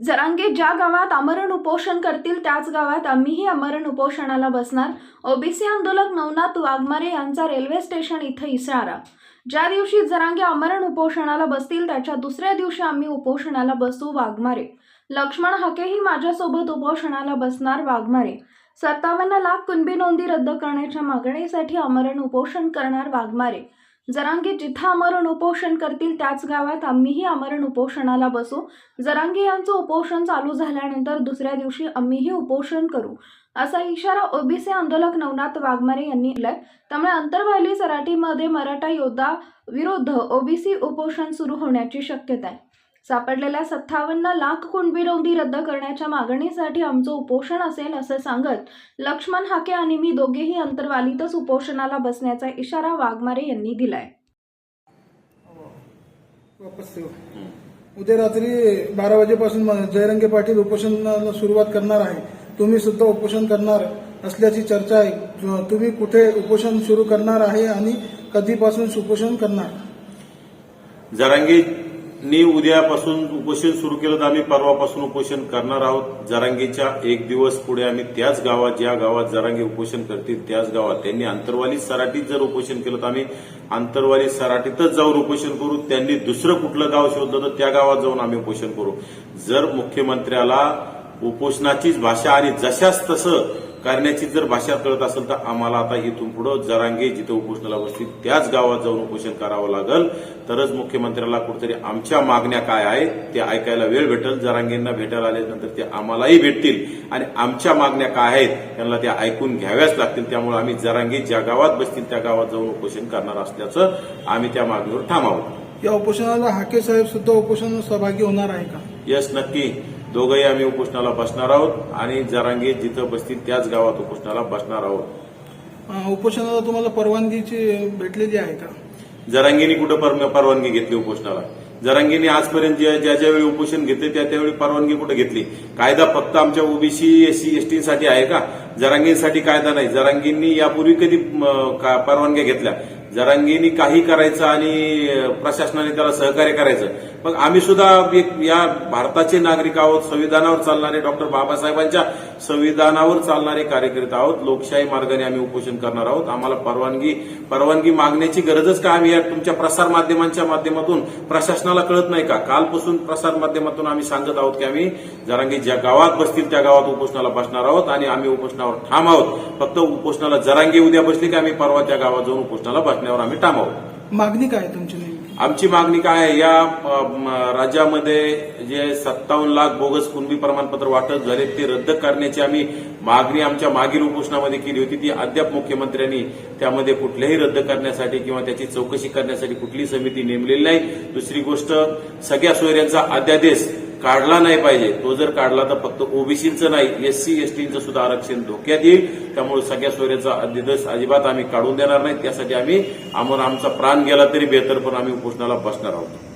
जरांगे ज्या गावात आमरण उपोषण करतील त्याच गावात आम्हीही आमरण उपोषणाला बसणार. ओबीसी आंदोलक नवनाथ वाघमारे यांचा रेल्वे स्टेशन इथं इशारा ज्या दिवशी जरांगे आमरण उपोषणाला बसतील त्याच्या दुसऱ्या दिवशी आम्ही उपोषणाला बसू वाघमारे. लक्ष्मण हकेही माझ्यासोबत उपोषणाला बसणार वाघमारे. सत्तावन्न लाख कुणबी नोंदी रद्द करण्याच्या मागणीसाठी आमरण उपोषण करणार वाघमारे. जरांगे जिथं आमरण उपोषण करतील त्याच गावात आम्हीही आमरण उपोषणाला बसू. जरांगे यांचं उपोषण चालू झाल्यानंतर दुसऱ्या दिवशी आम्हीही उपोषण करू असा इशारा ओबीसी आंदोलक नवनाथ वाघमारे यांनी दिलाय. त्यामुळे अंतर्वाहिली सराटीमध्ये मराठा योद्धा विरुद्ध ओबीसी उपोषण सुरू होण्याची शक्यता आहे. सापडलेल्या सत्तावन्न लाख कुणबी नोंदी रद्द करण्याच्या मागणीसाठी आमचं उपोषण असेल असं सांगत लक्ष्मण हाके आणि मी दोघेही अंतरवालीतच उपोषणाला बसण्याचा इशारा वाघमारे यांनी दिलाय. उद्या रात्री बारा वाजेपासून जयरंगे पाटील उपोषणाला सुरुवात करणार आहे. तुम्ही सुद्धा उपोषण करणार असल्याची चर्चा आहे. तुम्ही कुठे उपोषण सुरू करणार आहे आणि कधीपासून उपोषण करणार? जरांगेनी उद्यापासून उपोषण सुरू केलं तर आम्ही परवापासून उपोषण करणार आहोत. जरांगेच्या एक दिवस पुढे आम्ही त्याच गावात ज्या गावात जरांगी उपोषण करतील त्याच गावात. त्यांनी आंतरवाली सराटीत जर उपोषण केलं तर आम्ही आंतरवाली सराटीतच जाऊन उपोषण करू. त्यांनी दुसरं कुठलं गाव शोधलं तर त्या गावात जाऊन आम्ही उपोषण करू. जर मुख्यमंत्र्याला उपोषणाचीच भाषा आणि जशाच तसं करण्याची जर भाषा कळत असेल तर आम्हाला आता इथून पुढे जरांगे जिथं उपोषणाला बसतील त्याच गावात जाऊन उपोषण करावं लागेल. तरच मुख्यमंत्र्याला कुठेतरी आमच्या मागण्या काय आहेत ते ऐकायला वेळ भेटेल. जरांगेंना भेटायला आल्यानंतर ते आम्हालाही भेटतील. आणि आमच्या मागण्या काय आहेत त्यांना त्या ऐकून घ्याव्याच लागतील. त्यामुळे आम्ही जरांगे ज्या गावात बसतील त्या गावात जाऊन उपोषण करणार असल्याचं आम्ही त्या मागणीवर आहोत या उपोषणाला हाके साहेब सुद्धा उपोषणात सहभागी होणार आहे का? यस नक्की. दोघंही आम्ही उपोषणाला बसणार आहोत आणि जरांगे जिथं बसतील त्याच गावात उपोषणाला बसणार आहोत. उपोषणाला तुम्हाला परवानगीची भेटलेली आहे का? जरांगीने कुठं पर- परवानगी घेतली उपोषणाला? जरांगीने आजपर्यंत ज्या ज्या ज्या वेळी उपोषण घेतले त्या त्यावेळी परवानगी कुठं घेतली? कायदा फक्त आमच्या ओबीसी एससी एसटी साठी आहे का? जरांगींसाठी कायदा नाही. जरांगींनी यापूर्वी कधी म, का- परवानग्या घेतल्या? जरांगीनी काही करायचं आणि प्रशासनाने त्याला सहकार्य करायचं. मग आम्ही सुद्धा एक या भारताचे नागरिक आहोत संविधानावर चालणारे डॉक्टर बाबासाहेबांच्या संविधानावर चालणारे कार्यकर्ते आहोत. लोकशाही मार्गाने आम्ही उपोषण करणार आहोत. आम्हाला परवानगी परवानगी मागण्याची गरजच का आम्ही या तुमच्या प्रसार माध्यमांच्या माध्यमातून? प्रशासनाला कळत नाही का? कालपासून प्रसार माध्यमातून आम्ही सांगत आहोत की आम्ही जरांगी ज्या गावात बसतील त्या गावात उपोषणाला बसणार आहोत आणि आम्ही उपोषणावर ठाम आहोत. फक्त उपोषणाला जरांगी उद्या बसली की आम्ही परवा त्या गावात जाऊन उपोषणाला बसण्यावर आम्ही आहोत मागणी काय तुमची आमची मागणी काय आहे? या राज्यामध्ये जे सत्तावन्न लाख बोगस कुणबी प्रमाणपत्र वाटप झाले ते रद्द करण्याची आम्ही मागणी आमच्या मागील उपोषणामध्ये केली होती. ती अद्याप मुख्यमंत्र्यांनी त्यामध्ये कुठल्याही रद्द करण्यासाठी किंवा त्याची चौकशी करण्यासाठी कुठलीही समिती नेमलेली नाही. दुसरी गोष्ट सगळ्या सोयऱ्यांचा अध्यादेश काढला नाही पाहिजे. तो जर काढला तर फक्त ओबीसीचं नाही एससी एसटीचं सुद्धा आरक्षण धोक्यात येईल. त्यामुळे सगळ्या सोयऱ्याचा अध्यादेश अजिबात आम्ही काढून देणार नाही. त्यासाठी आम्ही आम्हाला आमचा प्राण गेला तरी बेहतर पण आम्ही उपोषणाला बसणार आहोत.